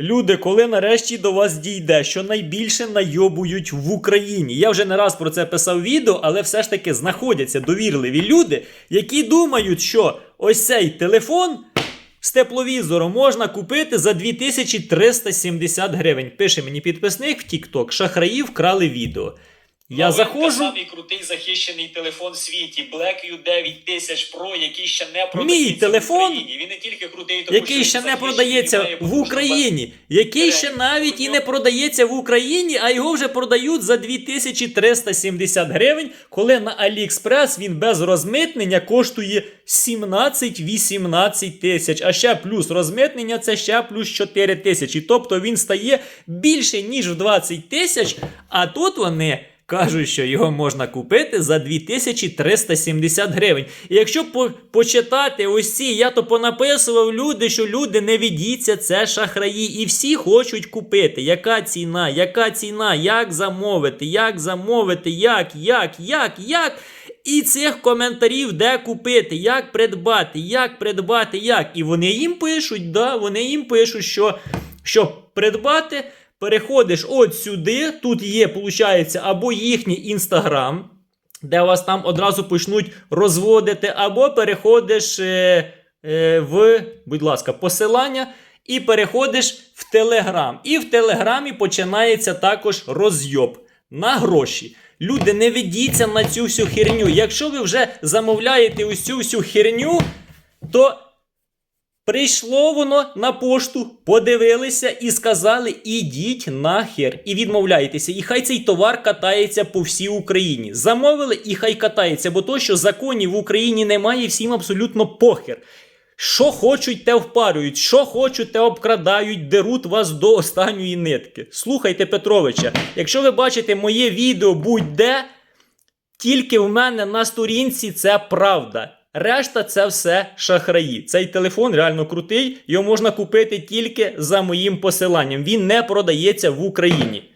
Люди, коли нарешті до вас дійде, що найбільше найобують в Україні. Я вже не раз про це писав відео, але все ж таки знаходяться довірливі люди, які думають, що ось цей телефон з тепловізором можна купити за 2370 гривень. Пише мені підписник в TikTok, шахраї вкрали відео. Я Новинка, заходжу. самий крутий захищений телефон в світі Blackview 9000 Pro, який ще не продається Мій телефон, в Україні. Він не тільки крутий, тому який що ще не продається в Україні, який ще навіть і не продається в Україні, а його вже продають за 2370 гривень, коли на AliExpress він без розмитнення коштує 17-18 тисяч. А ще плюс розмитнення це ще плюс 4 тисячі. Тобто він стає більше, ніж в 20 тисяч, а тут вони. Кажуть, що його можна купити за 2370 гривень. І якщо по- почитати ці, я то понаписував люди, що люди не ведіться, це шахраї, і всі хочуть купити. Яка ціна? Яка ціна? Як замовити? Як замовити? Як? Як? Як? Як? І цих коментарів, де купити, як придбати, як придбати, як. І вони їм пишуть, да, вони їм пишуть, що щоб придбати, переходиш от сюди. Тут є, виходить, або їхній інстаграм, де вас там одразу почнуть розводити, або переходиш е, е, в, будь ласка, посилання. І переходиш в Телеграм. І в Телеграмі починається також розйоб на гроші. Люди, не ведіться на цю всю херню. Якщо ви вже замовляєте цю всю херню, то прийшло воно на пошту, подивилися і сказали: ідіть нахер і відмовляйтеся. І хай цей товар катається по всій Україні. Замовили і хай катається, бо то, що законів в Україні немає, всім абсолютно похер. Що хочуть, те впарюють, що хочуть, те обкрадають, деруть вас до останньої нитки. Слухайте Петровича, якщо ви бачите моє відео будь-де, тільки в мене на сторінці це правда. Решта це все шахраї. Цей телефон реально крутий, його можна купити тільки за моїм посиланням. Він не продається в Україні.